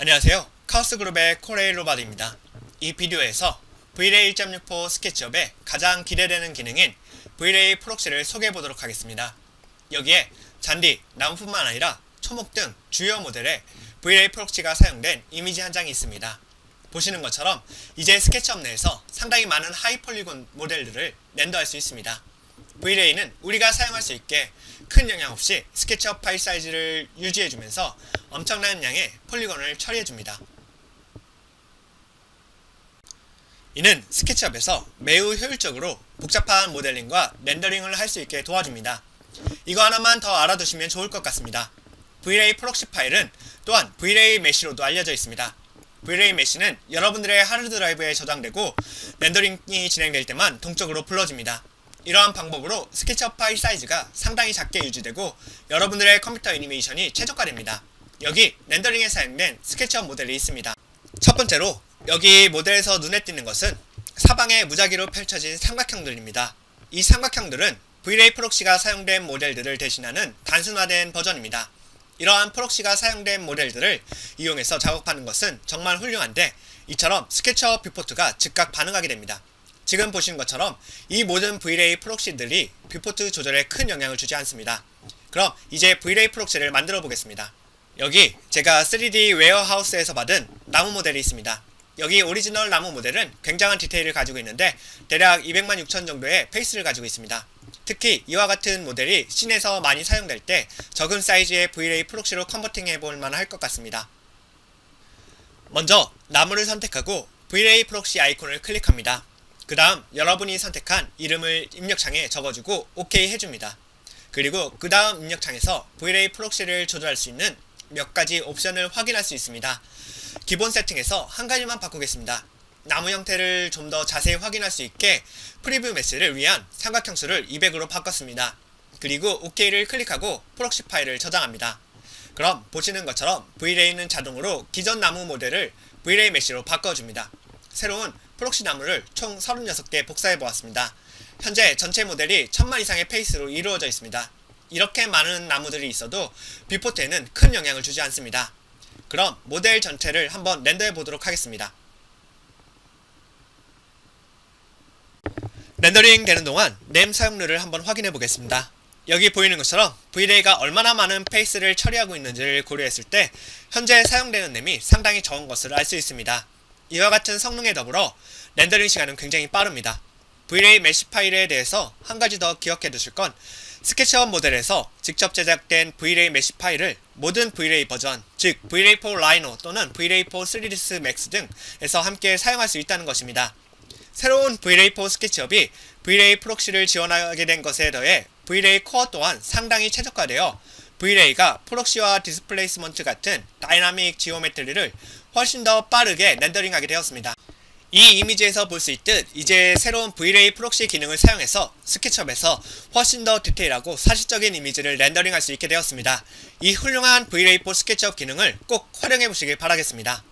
안녕하세요. 카오스그룹의 코레일 로바드입니다. 이 비디오에서 V-Ray 1.64 스케치업의 가장 기대되는 기능인 V-Ray 프록시를 소개해 보도록 하겠습니다. 여기에 잔디, 나무뿐만 아니라 초목 등 주요 모델에 V-Ray 프록시가 사용된 이미지 한 장이 있습니다. 보시는 것처럼 이제 스케치업 내에서 상당히 많은 하이폴리곤 모델들을 렌더할 수 있습니다. V-Ray는 우리가 사용할 수 있게 큰 영향 없이 스케치업 파일 사이즈를 유지해주면서 엄청난 양의 폴리곤을 처리해줍니다. 이는 스케치업에서 매우 효율적으로 복잡한 모델링과 렌더링을 할 수 있게 도와줍니다. 이거 하나만 더 알아두시면 좋을 것 같습니다. V-Ray 프록시 파일은 또한 V-Ray 메시로도 알려져 있습니다. V-Ray 메시는 여러분들의 하드 드라이브에 저장되고 렌더링이 진행될 때만 동적으로 불러집니다. 이러한 방법으로 스케치업 파일 사이즈가 상당히 작게 유지되고 여러분들의 컴퓨터 애니메이션이 최적화됩니다. 여기 렌더링에 사용된 스케치업 모델이 있습니다. 첫 번째로 여기 모델에서 눈에 띄는 것은 사방에 무작위로 펼쳐진 삼각형들입니다. 이 삼각형들은 V-Ray 프록시가 사용된 모델들을 대신하는 단순화된 버전입니다. 이러한 프록시가 사용된 모델들을 이용해서 작업하는 것은 정말 훌륭한데 이처럼 스케치업 뷰포트가 즉각 반응하게 됩니다. 지금 보시는 것처럼 이 모든 V-Ray 프록시들이 뷰포트 조절에 큰 영향을 주지 않습니다. 그럼 이제 V-Ray 프록시를 만들어 보겠습니다. 여기 제가 3D 웨어하우스에서 받은 나무 모델이 있습니다. 여기 오리지널 나무 모델은 굉장한 디테일을 가지고 있는데 대략 200만 6천 정도의 페이스를 가지고 있습니다. 특히 이와 같은 모델이 씬에서 많이 사용될 때 적은 사이즈의 V-Ray 프록시로 컨버팅 해 볼 만할 것 같습니다. 먼저 나무를 선택하고 V-Ray 프록시 아이콘을 클릭합니다. 그 다음 여러분이 선택한 이름을 입력창에 적어주고 OK 해줍니다. 그리고 그 다음 입력창에서 V-Ray 프록시를 조절할 수 있는 몇 가지 옵션을 확인할 수 있습니다. 기본 세팅에서 한 가지만 바꾸겠습니다. 나무 형태를 좀 더 자세히 확인할 수 있게 프리뷰 메시를 위한 삼각형 수를 200으로 바꿨습니다. 그리고 OK를 클릭하고 프록시 파일을 저장합니다. 그럼 보시는 것처럼 V-Ray는 자동으로 기존 나무 모델을 V-Ray 메시로 바꿔줍니다. 새로운 프록시 나무를 총 36개 복사해 보았습니다. 현재 전체 모델이 1000만 이상의 페이스로 이루어져 있습니다. 이렇게 많은 나무들이 있어도 뷰포트에는 큰 영향을 주지 않습니다. 그럼 모델 전체를 한번 렌더해 보도록 하겠습니다. 렌더링 되는 동안 램 사용률을 한번 확인해 보겠습니다. 여기 보이는 것처럼 V-Ray가 얼마나 많은 페이스를 처리하고 있는지를 고려했을 때 현재 사용되는 램이 상당히 적은 것을 알 수 있습니다. 이와 같은 성능에 더불어 렌더링 시간은 굉장히 빠릅니다. V-Ray 메시 파일에 대해서 한 가지 더 기억해 두실 건 스케치업 모델에서 직접 제작된 V-Ray 메시 파일을 모든 V-Ray 버전, 즉 V-Ray4 Rhino 또는 V-Ray4 3ds Max 등에서 함께 사용할 수 있다는 것입니다. 새로운 V-Ray4 스케치업이 V-Ray 프록시를 지원하게 된 것에 더해 V-Ray 코어 또한 상당히 최적화되어 V-Ray가 프록시와 디스플레이스먼트 같은 다이나믹 지오메트리를 훨씬 더 빠르게 렌더링하게 되었습니다. 이 이미지에서 볼 수 있듯 이제 새로운 V-Ray 프록시 기능을 사용해서 스케치업에서 훨씬 더 디테일하고 사실적인 이미지를 렌더링할 수 있게 되었습니다. 이 훌륭한 V-Ray4 스케치업 기능을 꼭 활용해 보시길 바라겠습니다.